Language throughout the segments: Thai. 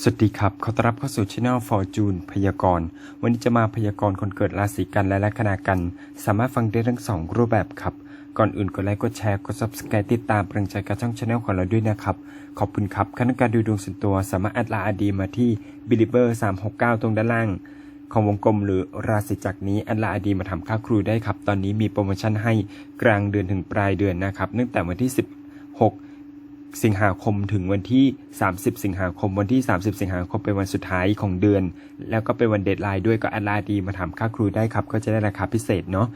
สวัสดีครับ ขอต้อนรับเข้าสู่ช anel Fortune พยากรณ์ วันนี้จะมาพยากรณ์คนเกิดราศีกันและลัคนากัน สามารถฟังได้ทั้งสองรูปแบบครับ ก่อนอื่นกดไลค์ กดแชร์ กด subscribe ติดตามเป็นกำลังใจกับช่องช anel ของเราด้วยนะครับ ขอบคุณครับขั้นการดูดวงส่วนตัว สามารถแอดไลน์อดีมาที่ believer 369 ตรงด้านล่าง ของวงกลมหรือราศีจักนี้แอดไลน์อดีมาทำค่าครูได้ครับ ตอนนี้มีโปรโมชั่นให้กลางเดือนถึงปลายเดือนนะครับเนื่งแต่วันที่ 16 สิงหาคมถึงวันที่ 30 สิงหาคม วันที่ 30 สิงหาคมเป็นวันสุดท้ายของเดือน แล้วก็เป็นวันเดทไลน์ด้วยก็แอดไลน์ดีมาถามค่าครูได้ครับ ก็จะได้ราคาพิเศษเนาะ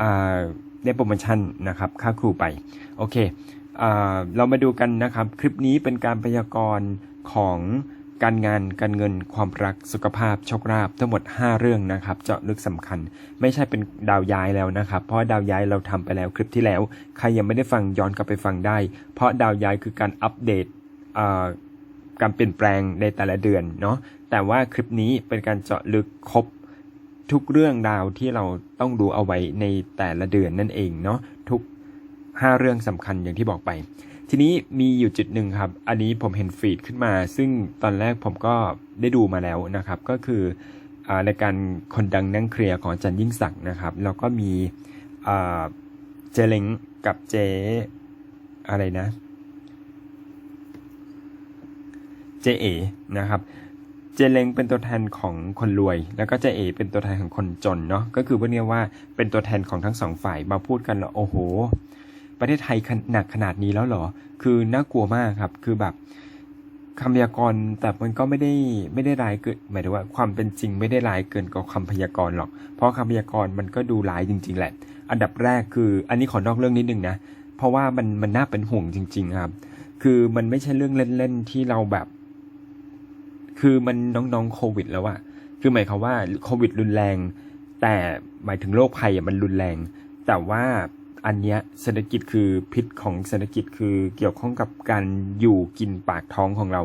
อ่าได้โปรโมชั่นนะครับค่าครูไป โอเคอ่าเรามาดูกันนะครับ คลิปนี้เป็นการพยากรณ์ของ การงานการเงินความรักสุขภาพโชคลาภทั้งหมด 5 เรื่องนะครับ เจาะลึกสำคัญ ไม่ใช่เป็นดาวย้ายแล้วนะครับ เพราะดาวย้ายเราทำไปแล้วคลิปที่แล้ว ใครยังไม่ได้ฟังย้อนกลับไปฟังได้ เพราะดาวย้ายคือการอัปเดตการเปลี่ยนแปลงในแต่ละเดือนเนาะแต่ว่าคลิปนี้เป็นการเจาะลึกครบทุกเรื่องราวที่เราต้องดูเอาไว้ในแต่ละเดือนนั่นเองเนาะทุก 5 เรื่องสำคัญอย่างที่บอกไป ทีนี้มีอยู่จุดหนึ่งครับ อันนี้ผมเห็นฟีดขึ้นมา ซึ่งตอนแรกผมก็ได้ดูมาแล้วนะครับ ก็คืออารายการคนดังนั่งเคลียร์ของจันยิ่งศักดิ์นะครับ แล้วก็มีเจเล้งกับเจอะไรนะ เจเอนะครับ เจเล้งเป็นตัวแทนของคนรวย แล้วก็เจเอเป็นตัวแทนของคนจนเนาะ ก็คือว่าเนี่ยว่าเป็นตัวแทนของทั้งสองฝ่ายมาพูดกันแล้วโอ้โห ประเทศไทยหนักขนาดนี้แล้วเหรอ คือน่ากลัวมากครับ คือแบบคำพยากรณ์แต่มันก็ไม่ได้ไม่ได้ร้ายเกินหมายถึงว่าความเป็นจริงไม่ได้ร้ายเกินกว่าคำพยากรณ์หรอก เพราะคำพยากรณ์มันก็ดูร้ายจริง ๆ แหละ อันดับแรกคือ อันนี้ขอนอกเรื่องนิดนึงนะ เพราะว่ามันมันน่าเป็นห่วงจริง ๆ ครับ คือมันไม่ใช่เรื่องเล่น ๆ ที่เราแบบ คือมันน้องๆโควิด แล้วอะคือหมายความว่าโควิดรุนแรง แต่หมายถึงโรคภัยมันรุนแรง แต่ว่า อันเนี้ยเศรษฐกิจคือพิษของเศรษฐกิจคือเกี่ยวข้องกับการอยู่กินปากท้องของเรา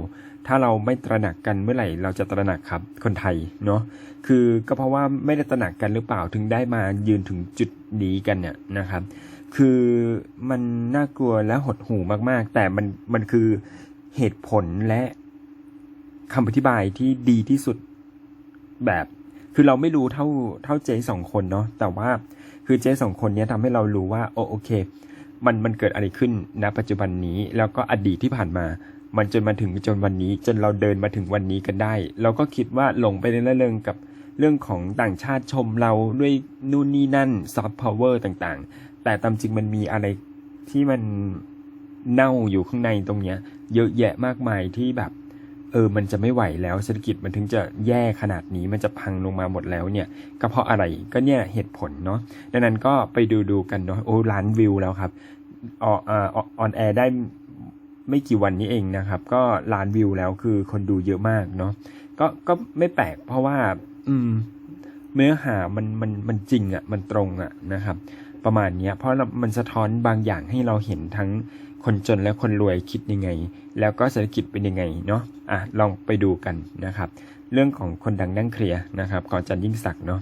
ถ้าเราไม่ตระหนักกันเมื่อไหร่เราจะตระหนักครับคนไทยเนาะคือก็เพราะว่าไม่ได้ตระหนักกันหรือเปล่าถึงได้มายืนถึงจุดนี้กันเนี่ยนะครับ คือมันน่ากลัวและหดหู่มากๆ แต่มันมันคือเหตุผลและคำอธิบายที่ดีที่สุดแบบ คือเราไม่รู้เท่าเท่าเจสองคนเนาะแต่ว่าคือเจสองคนเนี้ยทำให้เรารู้ว่าโอโอเค มันมันเกิดอะไรขึ้นณปัจจุบันนี้แล้วก็อดีตที่ผ่านมา มันจนมาถึงจนวันนี้ จนเราเดินมาถึงวันนี้กันได้ เราก็คิดว่าหลงไปในเรื่องกับเรื่องของต่างชาติชมเราด้วยนู่นนี่นั่นซอฟต์พาวเวอร์ต่างๆ แต่ตามจริงมันมีอะไรที่มันเน่าอยู่ข้างในตรงเนี้ย เยอะแยะมากมายที่แบบ เออ มันจะไม่ไหวแล้วเศรษฐกิจมันถึงจะแย่ขนาดนี้มันจะพังลงมาหมดแล้วเนี่ย ก็เพราะอะไรก็เนี่ยเหตุผลเนาะดังนั้นก็ไปดูดูกันเนาะโอ้ล้านวิวแล้วครับออออนแอร์ได้ไม่กี่วันนี้เองนะครับ ก็ล้านวิวแล้วคือคนดูเยอะมากเนาะก็ก็ไม่แปลกเพราะว่า อืม เนื้อหามันมันมันจริงอะ่ะ มันตรงอะ่ะนะครับ ประมาณเนี้ย เพราะมันสะท้อนบางอย่างให้เราเห็นทั้ง คนจนและคนรวยคิดยังไง แล้วก็เศรษฐกิจเป็นยังไงเนาะอะลองไปดูกันนะครับ เรื่องของคนดังนั่งเคลียร์นะครับก่อนจันยิ่งศักดิ์เนาะ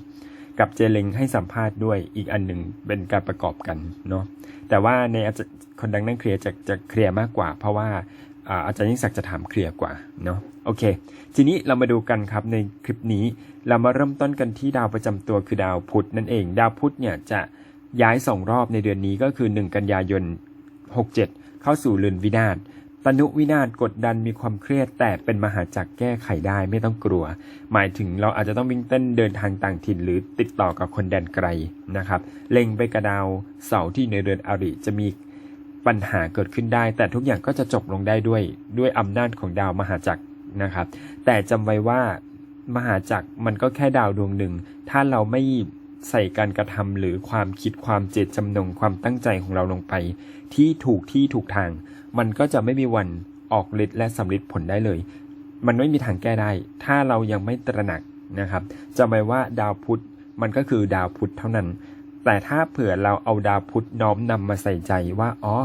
กับเจเลงให้สัมภาษณ์ด้วยอีกอันหนึ่งเป็นการประกอบกันเนาะแต่ว่าในอาจารย์คนดังนั่งเคลียร์จะจะเคลียร์มากกว่า เพราะว่าอาจารย์ยิ่งศักดิ์จะถามเคลียร์กว่าเนาะโอเค ทีนี้เรามาดูกันครับในคลิปนี้เรามาเริ่มต้นกันที่ดาวประจำตัวคือดาวพุธนั่นเอง ดาวพุธเนี่ยจะย้ายสองรอบในเดือนนี้ก็คือ 1 กันยายน 67 เข้าสู่เรือนวินาศตนุวินาศกดดันมีความเครียดแต่เป็นมหาจักรแก้ไขได้ไม่ต้องกลัว หมายถึงเราอาจจะต้องวิ่งเต้นเดินทางต่างถิ่นหรือติดต่อกับคนแดนไกลนะครับ เล็งไปกระดาวเสาที่ในเรือนอริจะมีปัญหาเกิดขึ้นได้ แต่ทุกอย่างก็จะจบลงได้ด้วยด้วยอำนาจของดาวมหาจักรนะครับ แต่จำไว้ว่ามหาจักรมันก็แค่ดาวดวงหนึ่ง ถ้าเราไม่ ใส่การกระทำหรือความคิดความเจตจำนงความตั้งใจของเราลงไป ที่ถูกที่ถูกทาง มันก็จะไม่มีวันออกฤทธิ์และสำลิดผลได้เลย มันไม่มีทางแก้ได้ ถ้าเรายังไม่ตระหนักนะครับจำไว้ว่าดาวพุธมันก็คือดาวพุธเท่านั้น แต่ถ้าเผื่อเราเอาดาวพุธน้อมนำมาใส่ใจว่าอ๋อ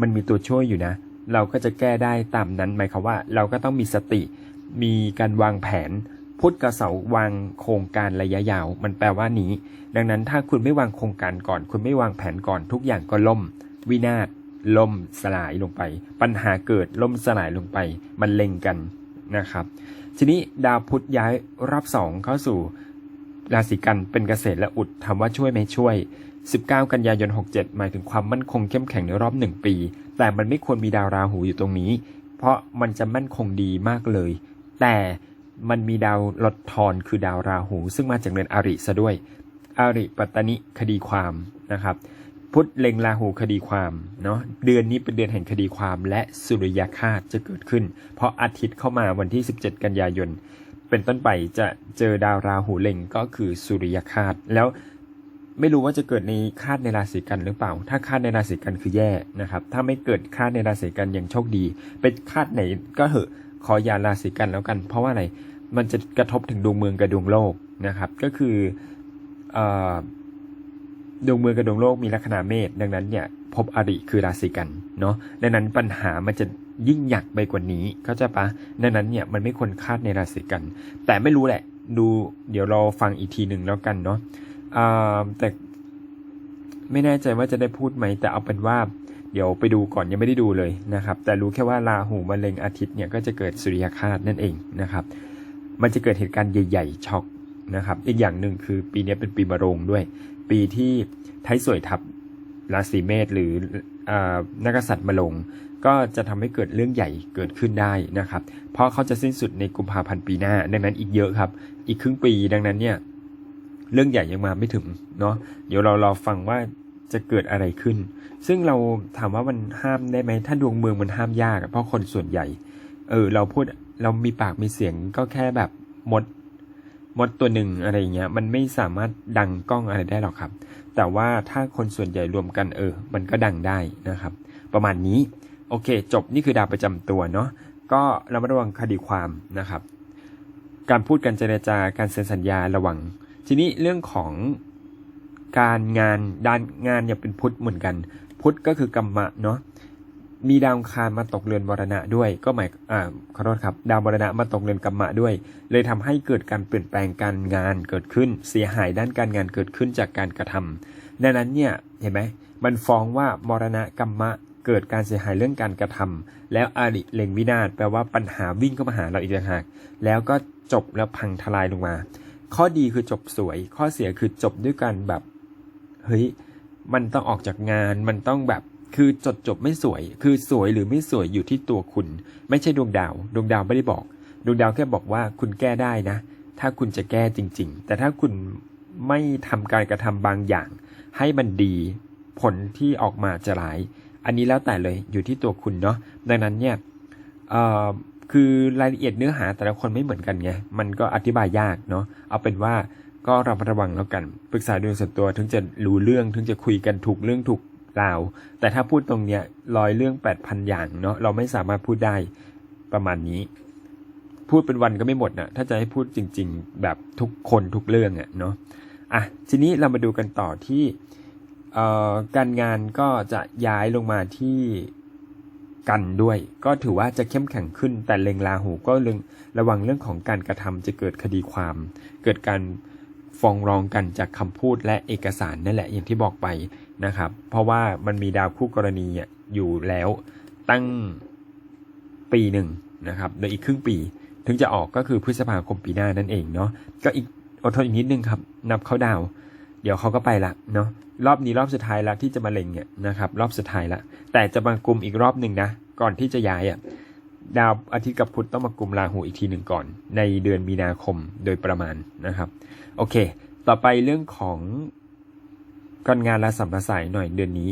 มันมีตัวช่วยอยู่นะ เราก็จะแก้ได้ตามนั้นหมายความว่า เราก็ต้องมีสติ มีการวางแผน พุทธกับเสาวางโครงการระยะยาว มันแปลว่านี้ ดังนั้นถ้าคุณไม่วางโครงการก่อน คุณไม่วางแผนก่อนทุกอย่างก็ล่ม วินาศล่มสลายลงไป ปัญหาเกิดล่มสลายลงไป มันเล็งกันนะครับ ทีนี้ดาวพุธย้ายรอบสองเข้าสู่ราศีกันเป็นเกษตรและอุดถามว่าช่วยไหมช่วย 19 กันยายน 67 หมายถึงความมั่นคงเข้มแข็งในรอบ 1 ปี แต่มันไม่ควรมีดาวราหูอยู่ตรงนี้ เพราะมันจะมั่นคงดีมากเลย แต่ มันมีดาวลดทอนคือดาวราหู ซึ่งมาจากเรือนอริซะด้วย อริปัตตนิคดีความนะครับ พุธเล็งราหูคดีความเนาะเดือนนี้เป็นเดือนแห่งคดีความ และสุริยคาตจะเกิดขึ้น เพราะอาทิตย์เข้ามาวันที่ 17 กันยายน เป็นต้นไปจะเจอดาวราหูเล็งก็คือสุริยคาตแล้วไม่รู้ว่าจะเกิดในคาดในราศีกันหรือเปล่า ถ้าคาดในราศีกันคือแย่นะครับ ถ้าไม่เกิดคาดในราศีกันยังโชคดี เป็นคาดไหนก็เหอะ ขออย่าราศีกันแล้วกัน เพราะว่าอะไรมันจะกระทบถึงดวงเมืองกับดวงโลกนะครับ ก็คืออดวงเมืองกับดวงโลกมีลัคนาเมษดังนั้นเนี่ยพบอริคือราศีกันเนาะดังนั้นปัญหามันจะยิ่งหยักไปกว่านี้เข้าใจปะดังนั้นเนี่ยมันไม่ควรคาดในราศีกัน แต่ไม่รู้แหละ ดูเดี๋ยวเราฟังอีกทีหนึ่งแล้วกันเนาะแต่ไม่แน่ใจว่าจะได้พูดไหมแต่เอาเป็นว่า เดี๋ยวไปดูก่อนยังไม่ได้ดูเลยนะครับ แต่รู้แค่ว่าราหูมะเร็งอาทิตย์เนี่ยก็จะเกิดสุริยคาตนั่นเองนะครับ มันจะเกิดเหตุการณ์ใหญ่ ๆช็อกนะครับ อีกอย่างหนึ่งคือปีนี้เป็นปีมะโรงด้วย ปีที่ไทยสวยทับราศีเมษหรืออานักษัตริย์มะลง ก็จะทำให้เกิดเรื่องใหญ่เกิดขึ้นได้นะครับ เพราะเขาจะสิ้นสุดในกุมภาพันธ์ปีหน้า ดังนั้นอีกเยอะครับ อีกครึ่งปีดังนั้นเนี่ยเรื่องใหญ่ยังมาไม่ถึงเนาะเดี๋ยวเรารอฟังว่า จะเกิดอะไรขึ้น ซึ่งเราถามว่ามันห้ามได้ไหม ถ้าดวงเมืองมันห้ามยาก เพราะคนส่วนใหญ่ เออ เราพูดเรามีปากมีเสียงก็แค่แบบมด มดตัวหนึ่งอะไรอย่างเงี้ย มันไม่สามารถดังกล้องอะไรได้หรอกครับ แต่ว่าถ้าคนส่วนใหญ่รวมกันเออ มันก็ดังได้นะครับ ประมาณนี้ โอเค จบนี่คือดาวประจำตัวเนาะ ก็เระมัดระวังคดีความนะครับ การพูดการเจรจาการเซ็นสัญญาระวัง ทีนี้เรื่องของ การงานด้านงานเนี่ยเป็นพุทธเหมือนกัน พุทธก็คือกรรมะเนาะมีดาวคารมาตกเรือนมรณะด้วย ก็หมายอ่าขอโทษครับ ดาวมรณะมาตกเรือนกรรมะด้วย เลยทำให้เกิดการเปลี่ยนแปลงการงานเกิดขึ้น เสียหายด้านการงานเกิดขึ้นจากการกระทำดังนั้นเนี่ยเห็นไหมมันฟ้องว่ามรณะกรรมะเกิดการเสียหายเรื่องการกระทำแล้วอริเลงวินาศแปลว่าปัญหาวิ่งเข้ามาหาเราอีกต่างหากแล้วก็จบแล้วพังทลายลงมา ข้อดีคือจบสวย ข้อเสียคือจบด้วยการแบบ เฮ้ยมันต้องออกจากงานมันต้องแบบคือจดจบไม่สวย คือสวยหรือไม่สวยอยู่ที่ตัวคุณ ไม่ใช่ดวงดาว ดวงดาวไม่ได้บอก ดวงดาวแค่บอกว่าคุณแก้ได้นะ ถ้าคุณจะแก้จริง ๆ แต่ถ้าคุณไม่ทำการกระทำบางอย่าง ให้มันดีผลที่ออกมาจะร้าย อันนี้แล้วแต่เลยอยู่ที่ตัวคุณเนาะดังนั้นเนี่ยคือรายละเอียดเนื้อหาแต่ละคนไม่เหมือนกันไงมันก็อธิบายยากเนาะเอาเป็นว่า ก็ระมัดระวังแล้วกันปรึกษาดวงส่วนตัวถึงจะรู้เรื่องถึงจะคุยกันถูกเรื่องถูกราว แต่ถ้าพูดตรงเนี้ยร้อยเรื่องแปดพันอย่างเนาะเราไม่สามารถพูดได้ประมาณนี้ พูดเป็นวันก็ไม่หมดนะถ้าจะให้พูดจริง ๆ แบบทุกคนทุกเรื่องอะเนาะอะทีนี้เรามาดูกันต่อที่เอ่อการงานก็จะย้ายลงมาที่กันด้วย ก็ถือว่าจะเข้มแข็งขึ้นแต่เลงลาหูก็เรื่องระวังเรื่องของการกระทำจะเกิดคดีความ เกิดการ ฟ้องร้องกันจากคำพูดและเอกสารนั่นแหละอย่างที่บอกไปนะครับ เพราะว่ามันมีดาวคู่กรณีอยู่แล้วตั้งปีหนึ่งนะครับโดยอีกครึ่งปี ถึงจะออกก็คือพฤษภาคมปีหน้านั่นเองเนาะก็อีกอดทนอีกนิดนึงครับ นับเขาดาว เดี๋ยวเขาก็ไปละเนาะรอบนี้รอบสุดท้ายละที่จะมาเล็งเนี่ยนะครับ รอบสุดท้ายละแต่จะมากลุ่มอีกรอบหนึ่งนะก่อนที่จะย้ายอะ ดาวอาทิตย์กับพุธต้องมากลุ่มราหูอีกทีหนึ่งก่อน ในเดือนมีนาคมโดยประมาณนะครับ โอเค ต่อไปเรื่องของการงานและสัมภาษายหน่อยเดือนนี้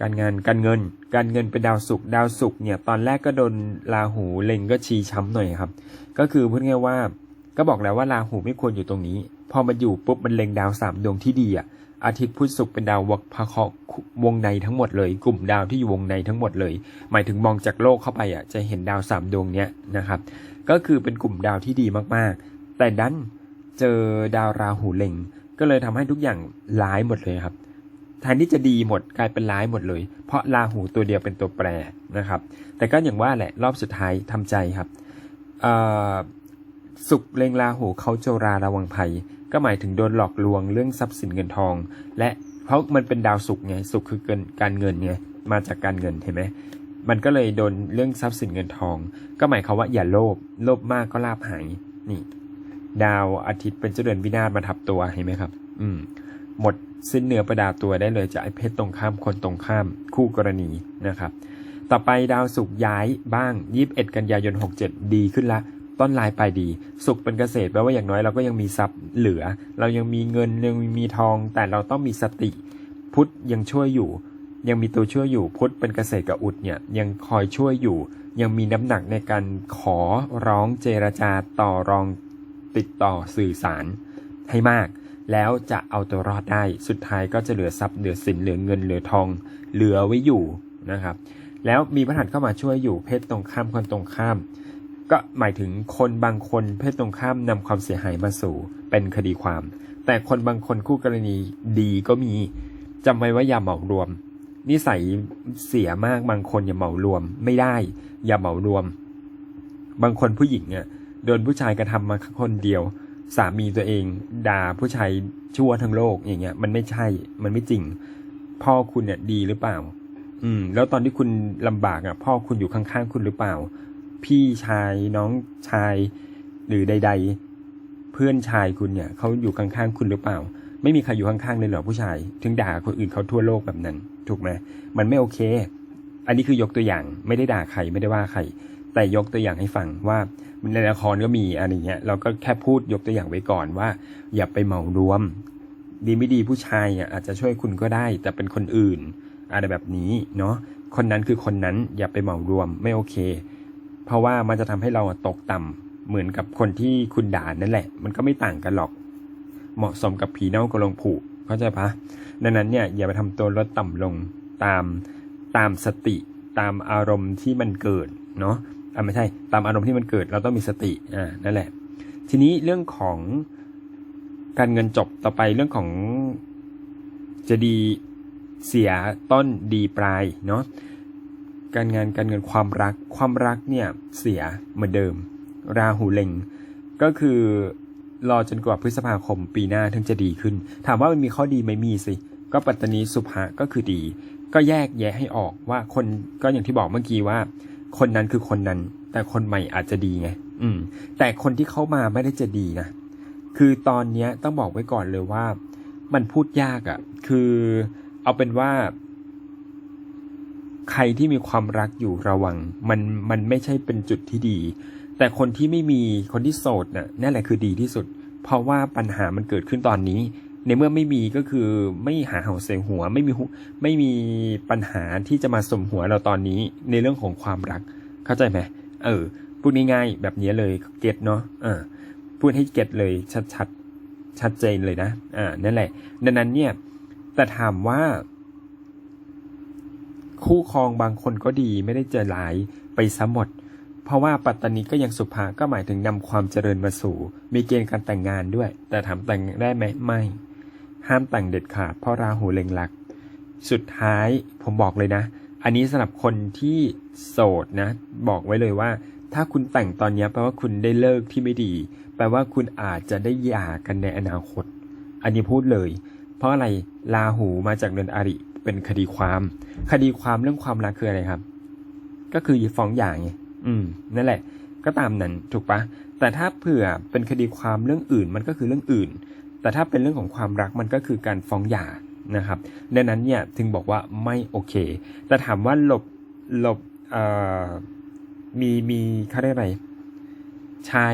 การงานการเงิน การเงินเป็นดาวศุกร์ดาวศุกร์เนี่ยตอนแรกก็โดนราหูเล็งก็ชี้ช้ำหน่อยครับ ก็คือพูดง่ายๆว่าก็บอกแล้วว่าราหูไม่ควรอยู่ตรงนี้ พอมันอยู่ปุ๊บมันเล็งดาวสามดวงที่ดีอะอาทิตย์พุธศุกร์เป็นดาววักพะเคราะห์ วงในทั้งหมดเลย กลุ่มดาวที่อยู่วงในทั้งหมดเลย หมายถึงมองจากโลกเข้าไปอะจะเห็นดาวสามดวงเนี้ยนะครับ ก็คือเป็นกลุ่มดาวที่ดีมากๆ แต่ดันเจอดาวราหูเล็ง ก็เลยทำให้ทุกอย่างร้ายหมดเลยครับแทนที่จะดีหมดกลายเป็นร้ายหมดเลย เพราะราหูตัวเดียวเป็นตัวแปรนะครับ แต่ก็อย่างว่าแหละรอบสุดท้ายทำใจครับสุขเล็งราหูเขาโจราระวังภัย ก็หมายถึงโดนหลอกลวงเรื่องทรัพย์สินเงินทอง และ เพราะมันเป็นดาวสุขไงสุขคือเกินการเงินไงมาจากการเงินเห็นไหมมันก็เลยโดนเรื่องทรัพย์สินเงินทอง ก็หมายความว่าอย่าโลภโลภมากก็ลาบหายนี่ ดาวอาทิตย์เป็นเจ้าเดือนวินาศมาทับตัวเห็นไหมครับ อืม หมดสิ้นเนื้อประดาตัวได้เลยจากไอ้เพศตรงข้ามคนตรงข้ามคู่กรณีนะครับ ต่อไปดาวศุกร์ย้ายบ้าง 21 กันยายน 67 ดีขึ้นละ ต้นลายปลายดี สุขเป็นเกษตรแปลว่าอย่างน้อยเราก็ยังมีทรัพย์เหลือ เรายังมีเงินยังมีทอง แต่เราต้องมีสติ พุทธยังช่วยอยู่ ยังมีตัวช่วยอยู่พุทธเป็นเกษตรกับอุดเนี่ยยังคอยช่วยอยู่ ยังมีน้ำหนักในการขอร้องเจรจาต่อรองติดต่อสื่อสารให้มาก แล้วจะเอาตัวรอดได้ สุดท้ายก็จะเหลือทรัพย์เหลือสินเหลือเงินเหลือทอง เหลือไว้อยู่นะครับ แล้วมีพระหัตถ์เข้ามาช่วยอยู่เพศตรงข้ามคนตรงข้าม ก็หมายถึงคนบางคนเพศตรงข้ามนำความเสียหายมาสู่เป็นคดีความ แต่คนบางคนคู่กรณีดีก็มีจำไว้ว่าอย่าเหมารวม นิสัยเสียมากบางคนอย่าเหมารวม ไม่ได้ อย่าเหมารวม บางคนผู้หญิงเนี่ยโดนผู้ชายกระทำมาคนเดียว สามีตัวเองด่าผู้ชายชั่วทั้งโลกอย่างเงี้ย มันไม่ใช่ มันไม่จริง พ่อคุณเนี่ยดีหรือเปล่า อืม แล้วตอนที่คุณลำบากอะ พ่อคุณอยู่ข้างๆคุณหรือเปล่า พี่ชายน้องชายหรือใด ๆ เพื่อนชายคุณเนี่ยเขาอยู่ข้างๆคุณหรือเปล่า ไม่มีใครอยู่ข้างๆเลยเหรอผู้ชาย ถึงด่าคนอื่นเขาทั่วโลกแบบนั้น ถูกไหมมันไม่โอเค อันนี้คือยกตัวอย่างไม่ได้ด่าใครไม่ได้ว่าใคร แต่ยกตัวอย่างให้ฟังว่าในละครก็มีอะไรเงี้ยเราก็แค่พูดยกตัวอย่างไว้ก่อนว่า อย่าไปเหมารวม ดีไม่ดีผู้ชายอะอาจจะช่วยคุณก็ได้ แต่เป็นคนอื่นอะไรแบบนี้เนาะคนนั้นคือคนนั้นอย่าไปเหมารวมไม่โอเค เพราะว่ามันจะทำให้เราตกต่ำเหมือนกับคนที่คุณด่านั่นแหละ มันก็ไม่ต่างกันหรอก เหมาะสมกับผีเน่ากระลงผุเข้าใจปะดังนั้นเนี่ยอย่าไปทำตัวลดต่ำลงตามตามสติตามอารมณ์ที่มันเกิดเนาะอะไม่ใช่ตามอารมณ์ที่มันเกิดเราต้องมีสติอ่านั่นแหละ ทีนี้เรื่องของการเงินจบต่อไปเรื่องของจะดีเสียต้นดีปลายเนาะ การงานการเงินความรัก ความรักเนี่ยเสียเหมือนเดิม ราหูเล็ง ก็คือรอจนกว่าพฤษภาคมปีหน้าถึงจะดีขึ้น ถามว่ามันมีข้อดีไหมมีสิ ก็ปัตตานีสุภะก็คือดี ก็แยกแยะให้ออกว่าคนก็อย่างที่บอกเมื่อกี้ว่า คนนั้นคือคนนั้น แต่คนใหม่อาจจะดีไง อืม แต่คนที่เข้ามาไม่ได้จะดีนะ คือตอนเนี้ยต้องบอกไว้ก่อนเลยว่า มันพูดยากอะ่ะ คือเอาเป็นว่า ใครที่มีความรักอยู่ระวัง มันมันไม่ใช่เป็นจุดที่ดี แต่คนที่ไม่มีคนที่โสดน่ะนั่นแหละคือดีที่สุด เพราะว่าปัญหามันเกิดขึ้นตอนนี้ ในเมื่อไม่มีก็คือไม่หาเห่าเสียงหัวไม่มีหุไม่มีปัญหาที่จะมาสมหัวเราตอนนี้ในเรื่องของความรัก เข้าใจไหมเออพูดง่ายๆแบบนี้เลยเก็ตเนาะเออพูดให้เก็ตเลยชัดๆชัดเจนเลยนะอ่านั่นแหละ ดังนั้นเนี่ยแต่ถามว่า คู่ครองบางคนก็ดีไม่ได้เจอหลายไปซะหมด เพราะว่าปัตตานีก็ยังสุภาก็หมายถึงนำความเจริญมาสู่ มีเกณฑ์การแต่งงานด้วย แต่ถามแต่งได้ไหมไม่ ห้ามแต่งเด็ดขาดเพราะราหูเล็งหลัก สุดท้ายผมบอกเลยนะ อันนี้สำหรับคนที่โสดนะ บอกไว้เลยว่า ถ้าคุณแต่งตอนนี้แปลว่าคุณได้เลิกที่ไม่ดี แปลว่าคุณอาจจะได้หย่ากันในอนาคต อันนี้พูดเลย เพราะอะไรลาหูมาจากเดือนอริ เป็นคดีความ คดีความเรื่องความรักคืออะไรครับ ก็คือฟ้องหย่าไงอืม นั่นแหละ ก็ตามนั้นถูกปะแต่ถ้าเผื่อเป็นคดีความเรื่องอื่น มันก็คือเรื่องอื่น แต่ถ้าเป็นเรื่องของความรักมันก็คือการฟ้องหย่านะครับ ดังนั้นเนี่ยถึงบอกว่าไม่โอเค แต่ถามว่าหลบหลบเอ่อมีมีเขาเรียกอะไรใช้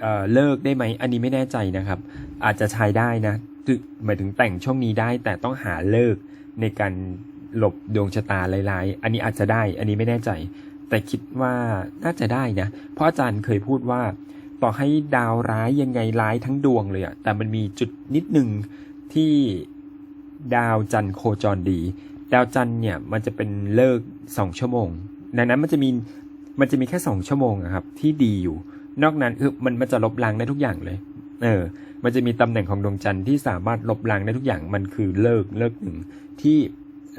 เอ่อเลิกได้ไหมอันนี้ไม่แน่ใจนะครับ อาจจะใช้ได้นะหมายถึงแต่งช่วงนี้ได้แต่ต้องหาเลิก ในการหลบดวงชะตาลายๆ อันนี้อาจจะได้ อันนี้ไม่แน่ใจ แต่คิดว่าน่าจะได้นะ เพราะอาจารย์เคยพูดว่า ต่อให้ดาวร้ายยังไงร้ายทั้งดวงเลยอะแต่มันมีจุดนิดหนึ่งที่ดาวจันทร์โคจรดี ดาวจันทร์เนี่ยมันจะเป็นเลิกสองชั่วโมงดังนั้นมันจะมีมันจะมีแค่สองชั่วโมงครับที่ดีอยู่ นอกนั้นคือมันมันจะลบล้างได้ทุกอย่างเลย เออ มันจะมีตำแหน่งของดวงจันทร์ที่สามารถลบล้างได้ทุกอย่างมันคือเลิกเลิกหนึ่งที่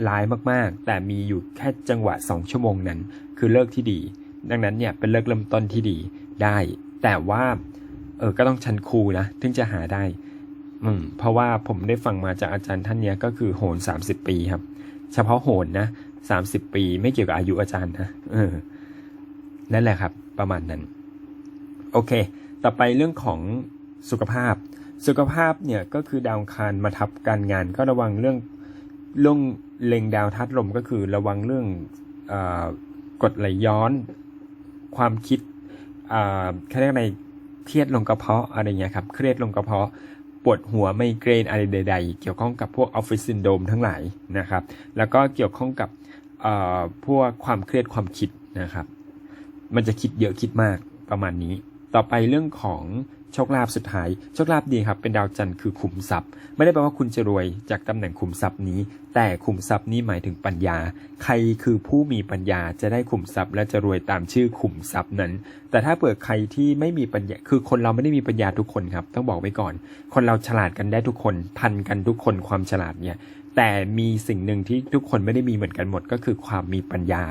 ร้ายมากๆ แต่มีอยู่แค่จังหวะสองชั่วโมงนั้น คือเลิกที่ดี ดังนั้นเนี่ยเป็นเลิกเริ่มต้นที่ดีได้ แต่ว่าเออก็ต้องชันครูนะถึงจะหาได้ อืมเพราะว่าผมได้ฟังมาจากอาจารย์ท่านเนี้ยก็คือโหน 30 ปีครับ เฉพาะโหนนะสามสิบปีไม่เกี่ยวกับอายุอาจารย์นะเออนั่นแหละครับ ประมาณนั้น โอเค ต่อไปเรื่องของ สุขภาพ สุขภาพเนี่ยก็คือดาวคารมาทับการงาน ก็ระวังเรื่องเรื่องเล็งดาวทัดลมก็คือระวังเรื่องอกดไหลย้อน ความคิดอ่าเรียกอะไรเครียดลงกระเพาะอะไรเงี้ยครับ เครียดลงกระเพาะปวดหัวไมเกรนอะไรใด ๆ เกี่ยวข้องกับพวกออฟฟิศซินโดมทั้งหลายนะครับ แล้วก็เกี่ยวข้องกับพวกความเครียดความคิดนะครับ มันจะคิดเยอะคิดมากประมาณนี้ ต่อไปเรื่องของ โชคลาภสุดท้าย โชคลาภดีครับ เป็นดาวจันทร์คือขุมทรัพย์ ไม่ได้แปลว่าคุณจะรวยจากตำแหน่งขุมทรัพย์นี้ แต่ขุมทรัพย์นี้หมายถึงปัญญา ใครคือผู้มีปัญญาจะได้ขุมทรัพย์ และจะรวยตามชื่อขุมทรัพย์นั้น แต่ถ้าเปิดใครที่ไม่มีปัญญา คือคนเราไม่ได้มีปัญญาทุกคนครับ ต้องบอกไว้ก่อน คนเราฉลาดกันได้ทุกคน ทันกันทุกคนความฉลาดเนี่ย แต่มีสิ่งหนึ่งที่ทุกคนไม่ได้มีเหมือนกันหมดก็คือความมีปัญญา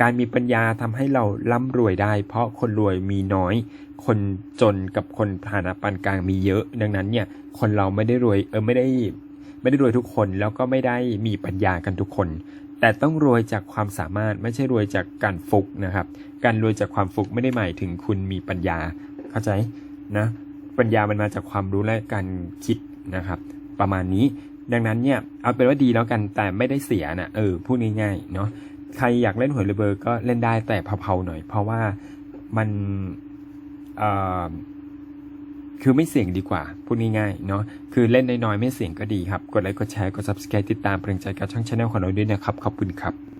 การมีปัญญาทำให้เราร่ำรวยได้ เพราะคนรวยมีน้อย คนจนกับคนฐานะปานกลางมีเยอะ ดังนั้นเนี่ยคนเราไม่ได้รวยเออไม่ได้ไม่ได้รวยทุกคนแล้วก็ไม่ได้มีปัญญากันทุกคน แต่ต้องรวยจากความสามารถไม่ใช่รวยจากการฟุกนะครับ การรวยจากความฟุกไม่ได้หมายถึงคุณมีปัญญาเข้าใจนะปัญญามันมาจากความรู้และการคิดนะครับ ประมาณนี้ ดังนั้นเนี่ยเอาเป็นว่าดีแล้วกันแต่ไม่ได้เสียนะเออพูดง่ายๆเนาะใครอยากเล่นหวยระเบิร์ก็เล่นได้แต่เผาๆหน่อย เพราะว่ามันเอ่อคือไม่เสี่ยงดีกว่า พูดง่ายๆเนาะคือเล่นน้อยๆไม่เสี่ยงก็ดีครับ กดไลค์กดแชร์กด subscribe ติดตามเปล่งใจกับช่องชาแนลของเราด้วยนะครับ ขอบคุณครับ